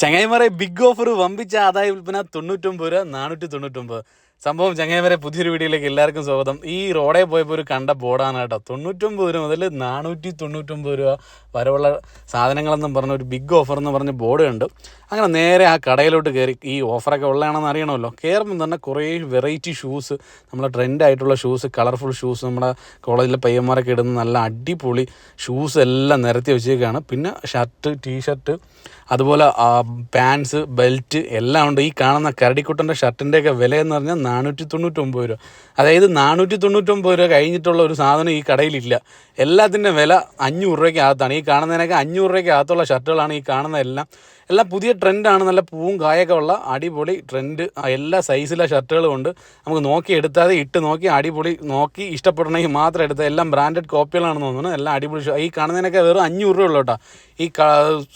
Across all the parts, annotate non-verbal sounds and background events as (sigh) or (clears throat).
ചങ്ങായിമാരെ big offer വമ്പിച്ച ആദായ വിൽപ്പന തൊണ്ണൂറ്റൊമ്പത് രൂപ നാനൂറ്റി തൊണ്ണൂറ്റൊമ്പത്. സംഭവം ചങ്ങായിമാരെ പുതിയൊരു വീഡിയോയിലേക്ക് എല്ലാവർക്കും സ്വാഗതം. ഈ റോഡേ പോയപ്പോൾ ഒരു കണ്ട ബോർഡാണ് കേട്ടോ. തൊണ്ണൂറ്റൊമ്പത് രൂപ മുതൽ നാനൂറ്റി തൊണ്ണൂറ്റൊമ്പത് രൂപ വരെയുള്ള സാധനങ്ങളെന്നും പറഞ്ഞ ഒരു ബിഗ് ഓഫർ എന്ന് പറഞ്ഞ ബോർഡ് കണ്ട്. അങ്ങനെ നേരെ ആ കടയിലോട്ട് കയറി ഈ ഓഫറൊക്കെ ഉള്ളതാണെന്ന് അറിയണമല്ലോ. കയറുമ്പോൾ തന്നെ കുറേ വെറൈറ്റി ഷൂസ് നമ്മളെ ട്രെൻഡ് ആയിട്ടുള്ള ഷൂസ് കളർഫുൾ ഷൂസ് നമ്മുടെ കോളേജിലെ പയ്യന്മാരൊക്കെ ഇടുന്ന നല്ല അടിപൊളി ഷൂസ് എല്ലാം നിരത്തി വെച്ചേക്കാണ്. പിന്നെ ഷർട്ട് ടീഷർട്ട് അതുപോലെ പാൻസ് ബെൽറ്റ് എല്ലാം ഉണ്ട്. ഈ കാണുന്ന കരടിക്കുട്ടന്റെ ഷർട്ടിന്റെയൊക്കെ വില എന്ന് പറഞ്ഞാൽ നാനൂറ്റി തൊണ്ണൂറ്റൊമ്പത് രൂപ. അതായത് നാനൂറ്റി തൊണ്ണൂറ്റൊമ്പത് രൂപ കഴിഞ്ഞിട്ടുള്ള ഒരു സാധനം ഈ കടയിലില്ല. എല്ലാത്തിന്റെ വില അഞ്ഞൂറ് രൂപയ്ക്ക് അകത്താണ്. ഈ കാണുന്നതിനൊക്കെ അഞ്ഞൂറ് രൂപയ്ക്ക് അകത്തുള്ള ഷർട്ടുകളാണ് ഈ കാണുന്ന എല്ലാം. പുതിയ ട്രെൻഡാണ്. നല്ല പൂവും കായൊക്കെ ഉള്ള അടിപൊളി ട്രെൻഡ്. എല്ലാ സൈസിലെ ഷർട്ടുകളും ഉണ്ട്. നമുക്ക് നോക്കി എടുത്താതെ ഇട്ട് നോക്കി അടിപൊളി നോക്കി ഇഷ്ടപ്പെടണമെങ്കിൽ മാത്രം എടുത്താൽ എല്ലാം ബ്രാൻഡഡ് കോപ്പികളാണെന്ന് തോന്നുന്നു. എല്ലാം അടിപൊളി ഈ കാണുന്നതിനൊക്കെ വെറും അഞ്ഞൂറ് രൂപ ഉള്ളൂ കേട്ടോ. ഈ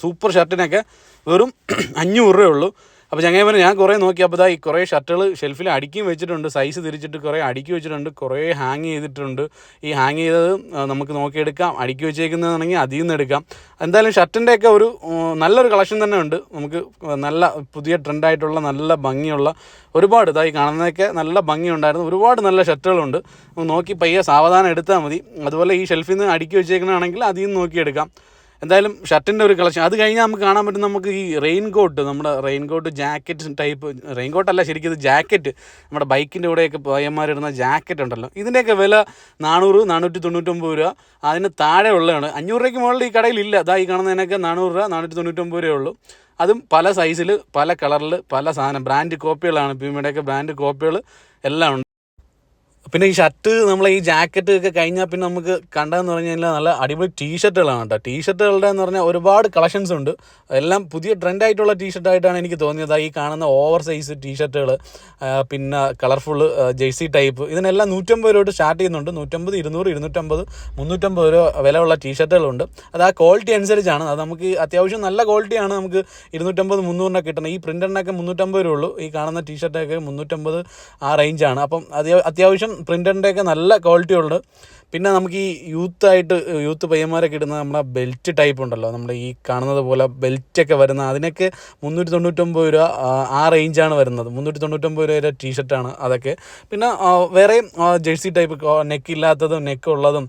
സൂപ്പർ ഷർട്ടിനൊക്കെ വെറും (clears throat) അഞ്ഞൂറ് രൂപ ഉള്ളൂ. അപ്പോൾ പറഞ്ഞു ഞാൻ കുറേ നോക്കി അപ്പോൾ ഈ കുറേ ഷർട്ടുകൾ ഷെൽഫിൽ അടുക്കിയും വെച്ചിട്ടുണ്ട് സൈസ് തിരിച്ചിട്ട് കുറേ അടുക്കി വെച്ചിട്ടുണ്ട് കുറേ ഹാങ് ചെയ്തിട്ടുണ്ട്. ഈ ഹാങ് ചെയ്തത് നമുക്ക് നോക്കിയെടുക്കാം അടുക്കി വെച്ചേക്കുന്നതാണെങ്കിൽ അതിൽ നിന്ന് എടുക്കാം. എന്തായാലും ഷർട്ടിന്റെയൊക്കെ ഒരു നല്ലൊരു കളക്ഷൻ തന്നെ ഉണ്ട്. നമുക്ക് നല്ല പുതിയ ട്രെൻഡായിട്ടുള്ള നല്ല ഭംഗിയുള്ള ഒരുപാട് ഇതായി കാണുന്നതൊക്കെ നല്ല ഭംഗിയുണ്ടായിരുന്നു. ഒരുപാട് നല്ല ഷർട്ടുകളുണ്ട്. നോക്കി പയ്യെ സാവധാനം എടുത്താൽ മതി. അതുപോലെ ഈ ഷെൽഫിൽ നിന്ന് അടുക്കി വെച്ചേക്കുന്നതാണെങ്കിൽ അതിൽ നിന്ന് നോക്കിയെടുക്കാം. എന്തായാലും ഷർട്ടിന്റെ ഒരു കളക്ഷൻ. അത് കഴിഞ്ഞാൽ നമുക്ക് കാണാൻ പറ്റും നമുക്ക് ഈ റെയിൻ കോട്ട് നമ്മുടെ rain coat jacket type rain കോട്ടല്ല ശരിക്കും ഇത് ജാക്കറ്റ് നമ്മുടെ ബൈക്കിന്റെ കൂടെയൊക്കെ പയ്യന്മാരിടുന്ന ജാക്കറ്റ് ഉണ്ടല്ലോ. ഇതിന്റെയൊക്കെ വില നാനൂറ് നാനൂറ്റി തൊണ്ണൂറ്റൊമ്പത് രൂപ. അതിന് താഴെ ഉള്ളതാണ്. അഞ്ഞൂറ് രൂപയ്ക്ക് മുകളിൽ ഈ കടയിൽ ഇല്ല. അതാ ഈ കാണുന്നതിനൊക്കെ നാനൂറ് രൂപ നാനൂറ്റി തൊണ്ണൂറ്റൊമ്പത് രൂപയേ ഉള്ളൂ. അതും പല സൈസിൽ പല കളറിൽ പല സാധനം. ബ്രാൻഡ് കോപ്പികളാണ് പ്യൂമയുടെയൊക്കെ ബ്രാൻഡ് കോപ്പികൾ എല്ലാം ഉണ്ട്. പിന്നെ ഈ ഷർട്ട് നമ്മളെ ഈ ജാക്കറ്റ് ഒക്കെ കഴിഞ്ഞാൽ പിന്നെ നമുക്ക് കണ്ടതെന്ന് പറഞ്ഞു കഴിഞ്ഞാൽ നല്ല അടിപൊളി ടീഷർട്ടുകളാണ് കേട്ടോ. ടീഷർട്ടുകളുടെ എന്ന് പറഞ്ഞാൽ ഒരുപാട് കളക്ഷൻസ് ഉണ്ട്. എല്ലാം പുതിയ ട്രെൻഡ് ആയിട്ടുള്ള ടീഷർട്ടായിട്ടാണ് എനിക്ക് തോന്നിയത്. ഈ കാണുന്ന ഓവർ സൈസ് ടീഷർട്ടുകൾ പിന്നെ കളർഫുൾ ജേഴ്സി ടൈപ്പ് ഇതിനെല്ലാം നൂറ്റമ്പത് രൂപ സ്റ്റാർട്ട് ചെയ്യുന്നുണ്ട്. നൂറ്റമ്പത് ഇരുന്നൂറ് ഇരുന്നൂറ്റമ്പത് മുന്നൂറ്റമ്പത് രൂപ വിലയുള്ള ടീഷർട്ടുകളുണ്ട് അത് ആ ക്വാളിറ്റി അനുസരിച്ചാണ്. അത് നമുക്ക് അത്യാവശ്യം നല്ല ക്വാളിറ്റിയാണ് നമുക്ക് ഇരുന്നൂറ്റമ്പത് മുന്നൂറിനൊക്കെ കിട്ടുന്നത്. ഈ പ്രിന്ററിനൊക്കെ മുന്നൂറ്റമ്പത് രൂപ ഉള്ളൂ. ഈ കാണുന്ന ടീഷർട്ടൊക്കെ മുന്നൂറ്റമ്പത് ആ റേഞ്ചാണ് അപ്പം അത് അത്യാവശ്യം പ്രിന്ററിന്റെയൊക്കെ നല്ല ക്വാളിറ്റി ഉണ്ട് പിന്നെ നമുക്ക് ഈ യൂത്തായിട്ട് യൂത്ത് പയ്യന്മാരൊക്കെ ഇടുന്ന നമ്മുടെ ബെൽറ്റ് ടൈപ്പ് ഉണ്ടല്ലോ. നമ്മുടെ ഈ കാണുന്നത് പോലെ ബെൽറ്റൊക്കെ വരുന്ന അതിനൊക്കെ മുന്നൂറ്റി തൊണ്ണൂറ്റൊമ്പത് രൂപ ആ, റേഞ്ചാണ് വരുന്നത്. മുന്നൂറ്റി തൊണ്ണൂറ്റൊമ്പത് രൂപ ടീഷർട്ടാണ് അതൊക്കെ. പിന്നെ വേറെ ജേഴ്സി ടൈപ്പ് നെക്ക് ഇല്ലാത്തതും നെക്ക് ഉള്ളതും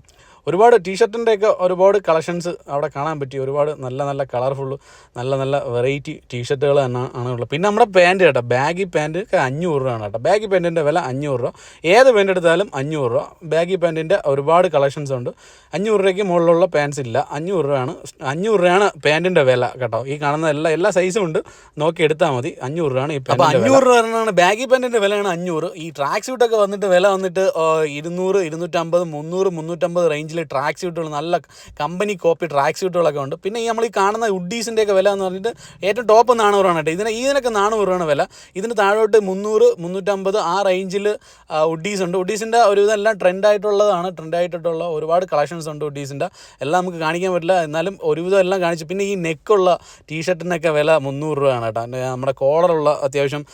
ഒരുപാട് ടീഷർട്ടിന്റെയൊക്കെ ഒരുപാട് കളക്ഷൻസ് അവിടെ കാണാൻ പറ്റി. ഒരുപാട് നല്ല നല്ല കളർഫുൾ നല്ല നല്ല വെറൈറ്റി ടീഷർട്ടുകൾ തന്നെ ആണ് ഉള്ളത്. പിന്നെ നമ്മുടെ പാന്റ് കേട്ടോ ബാഗി പാന്റ് ഒക്കെ അഞ്ഞൂറ് രൂപയാണ് കേട്ടോ. ബാഗി പാന്റിന്റെ വില അഞ്ഞൂറ് രൂപ. ഏത് പാന്റ് എടുത്താലും അഞ്ഞൂറ് രൂപ. ബാഗി പാന്റിന്റെ ഒരുപാട് കളക്ഷൻസ് ഉണ്ട്. അഞ്ഞൂറ് രൂപയ്ക്ക് മുകളിലുള്ള പാൻസ് ഇല്ല. അഞ്ഞൂറ് രൂപയാണ് അഞ്ഞൂറ് രൂപയാണ് പാന്റിന്റെ വില കേട്ടോ. ഈ കാണുന്ന എല്ലാ എല്ലാ സൈസും ഉണ്ട്. നോക്കി എടുത്താൽ മതി. അഞ്ഞൂറ് രൂപയാണ് ഈ അപ്പോൾ അഞ്ഞൂറ് രൂപയാണ് ബാഗി പാന്റിന്റെ വിലയാണ് അഞ്ഞൂറ്. ഈ ട്രാക്ക് സ്യൂട്ടൊക്കെ വന്നിട്ട് വില വന്നിട്ട് ഇരുന്നൂറ് ഇരുന്നൂറ്റമ്പത് മുന്നൂറ് മുന്നൂറ്റമ്പത് റേഞ്ചിൽ ട്രാക്ക് സ്യൂട്ടുകൾ നല്ല കമ്പനി കോപ്പി ട്രാക്ക് സ്യൂട്ടുകളൊക്കെ ഉണ്ട്. പിന്നെ ഈ നമ്മൾ ഈ കാണുന്ന ഉഡീസിന്റെ ഒക്കെ വില എന്ന് പറഞ്ഞിട്ട് ഏറ്റവും ടോപ്പ് ആണ് കേട്ടോ. ഇതിന് ഇതിനൊക്കെ നാനൂറ് രൂപയാണ് വില. ഇതിന് താഴോട്ട് മുന്നൂറ് മുന്നൂറ്റമ്പത് ആ റേഞ്ചിൽ ഉഡീസ് ഉണ്ട്. ഉഡീസിന്റെ ഒരു ഇതെല്ലാം ട്രെൻഡായിട്ടുള്ളതാണ് ട്രെൻഡായിട്ടുള്ള ഒരുപാട് കളക്ഷൻസ് ഉണ്ട് ഉഡീസിന്റെ എല്ലാം നമുക്ക് കാണിക്കാൻ പറ്റില്ല. എന്നാലും ഒരുവിധം എല്ലാം കാണിച്ചു. പിന്നെ ഈ നെക്കുള്ള ടീഷർട്ടിനൊക്കെ വില മുന്നൂറ് രൂപയാണ് കേട്ടോ. നമ്മുടെ കോളറുള്ള അത്യാവശ്യം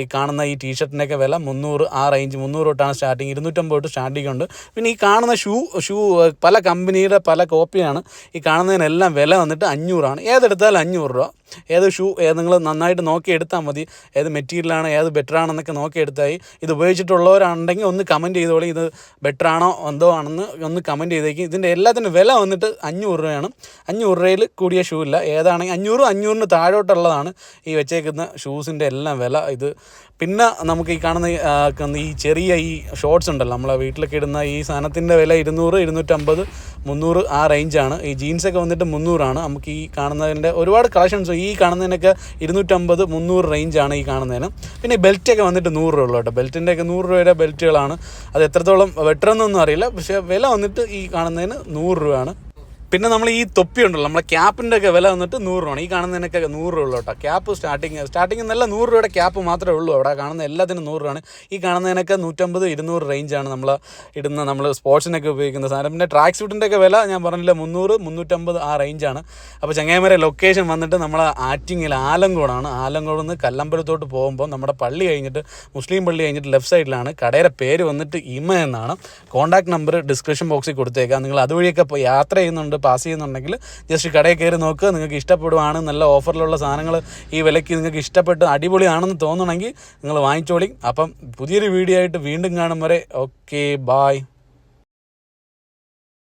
ഈ കാണുന്ന ഈ ടീഷർട്ടിനൊക്കെ വില മുന്നൂറ് ആ റേഞ്ച് മുന്നൂറ് തൊട്ടാണ് സ്റ്റാർട്ടിങ് ഇരുന്നൂറ്റമ്പത് തൊട്ട് സ്റ്റാർട്ടിങ് ഉണ്ട്. പിന്നെ ഈ കാണുന്ന ഷൂ ഷൂ പല കമ്പനിയുടെ പല കോപ്പിയാണ് ഈ കാണുന്നതിനെല്ലാം വില വന്നിട്ട് അഞ്ഞൂറാണ്. ഏതെടുത്താലും അഞ്ഞൂറ് രൂപ. ഏത് ഷൂ നിങ്ങൾ നന്നായിട്ട് നോക്കി എടുത്താൽ മതി. ഏത് മെറ്റീരിയലാണ് ഏത് ബെറ്റർ ആണെന്നൊക്കെ നോക്കി എടുത്തായി. ഇത് ഉപയോഗിച്ചിട്ടുള്ളവരുണ്ടെങ്കിൽ ഒന്ന് കമന്റ് ചെയ്തോളി. ഇത് ബെറ്റർ ആണോ എന്തോ ആണെന്ന് ഒന്ന് കമന്റ് ചെയ്തേക്കും. ഇതിന്റെ എല്ലാത്തിന്റെ വില വന്നിട്ട് അഞ്ഞൂറ് രൂപയാണ്. അഞ്ഞൂറ് രൂപയിൽ കൂടിയ ഷൂ ഇല്ല. ഏതാണെങ്കിൽ അഞ്ഞൂറ് അഞ്ഞൂറിന് താഴോട്ടുള്ളതാണ് ഈ വെച്ചേക്കുന്ന ഷൂസിന്റെ എല്ലാം വില. ഇത് പിന്നെ നമുക്ക് ഈ കാണുന്ന ഈ ചെറിയ ഈ ഷോർട്സ് ഉണ്ടല്ലോ. നമ്മളെ വീട്ടിലൊക്കെ ഇടുന്ന ഈ സാധനത്തിന്റെ വില ഇരുന്നൂറ് ഇരുന്നൂറ്റമ്പത് മുന്നൂറ് ആ റേഞ്ചാണ് ഈ ജീൻസൊക്കെ വന്നിട്ട് മുന്നൂറാണ്. നമുക്ക് ഈ കാണുന്നതിന്റെ ഒരുപാട് കളക്ഷൻസ് ഈ കാണുന്നതിനൊക്കെ ഇരുന്നൂറ്റമ്പത് മുന്നൂറ് റേഞ്ചാണ് ഈ കാണുന്നതിന്. പിന്നെ ബെൽറ്റൊക്കെ വന്നിട്ട് നൂറ് രൂപ ഉള്ളൂ കേട്ടോ. ബെൽറ്റിന്റെയൊക്കെ നൂറ് രൂപയുടെ ബെൽറ്റുകളാണ് അത് എത്രത്തോളം വെട്ടറെന്നൊന്നും അറിയില്ല. പക്ഷേ വില വന്നിട്ട് ഈ കാണുന്നതിന് നൂറ് രൂപയാണ്. പിന്നെ നമ്മൾ ഈ തൊപ്പി ഉണ്ടല്ലോ നമ്മളെ ക്യാപ്പിന്റെ ഒക്കെ വില വന്നിട്ട് നൂറ് രൂപയാണ്. ഈ കാണുന്നതിനൊക്കെ നൂറ് രൂപ ഉള്ളൂ കേട്ടോ. ക്യാപ്പ് സ്റ്റാർട്ടിങ് സ്റ്റാർട്ടിങ് നല്ല നൂറ് രൂപയുടെ ക്യാപ്പ് മാത്രമേ ഉള്ളൂ അവിടെ. കാണുന്ന എല്ലാത്തിനും നൂറ് രൂപയാണ്. ഈ കാണുന്നതിനൊക്കെ നൂറ്റമ്പത് ഇരുന്നൂറ് റേഞ്ചാണ് നമ്മൾ ഇടുന്ന നമ്മൾ സ്പോർട്സിനൊക്കെ ഉപയോഗിക്കുന്ന സാധനം. പിന്നെ ട്രാക്ക് സ്യൂട്ടിന്റെ ഒക്കെ വില ഞാൻ പറഞ്ഞില്ല മുന്നൂറ് മുന്നൂറ്റമ്പത് ആ റേഞ്ചാണ് അപ്പോൾ ചങ്ങേമര ലൊക്കേഷൻ വന്നിട്ട് നമ്മൾ ആറ്റിങ്ങിൽ ആലങ്കോടാണ്. ആലങ്കോട് നിന്ന് കല്ലമ്പലത്തോട്ട് പോകുമ്പോൾ നമ്മുടെ പള്ളി കഴിഞ്ഞിട്ട് മുസ്ലിം പള്ളി കഴിഞ്ഞിട്ട് ലെഫ്റ്റ് സൈഡിലാണ് കടയുടെ പേര് വന്നിട്ട് ഇമ എന്നാണ്. കോൺടാക്ട് നമ്പർ ഡിസ്ക്രിപ്ഷൻ ബോക്സിൽ കൊടുത്തേക്കാം. നിങ്ങൾ അതുവഴിയൊക്കെ യാത്ര ചെയ്യുന്നുണ്ട് പാസ് ചെയ്യുന്നുണ്ടെങ്കിൽ ജസ്റ്റ് കടയിൽ കയറി നോക്കുക നിങ്ങൾക്ക് ഇഷ്ടപ്പെടുവാണ് നല്ല ഓഫറിലുള്ള സാധനങ്ങൾ ഈ വിലയ്ക്ക് നിങ്ങൾക്ക് ഇഷ്ടപ്പെട്ട് അടിപൊളിയാണെന്ന് തോന്നണമെങ്കിൽ നിങ്ങൾ വാങ്ങിച്ചോളി. അപ്പം പുതിയൊരു വീഡിയോ ആയിട്ട് വീണ്ടും കാണും വരെ. Okay bye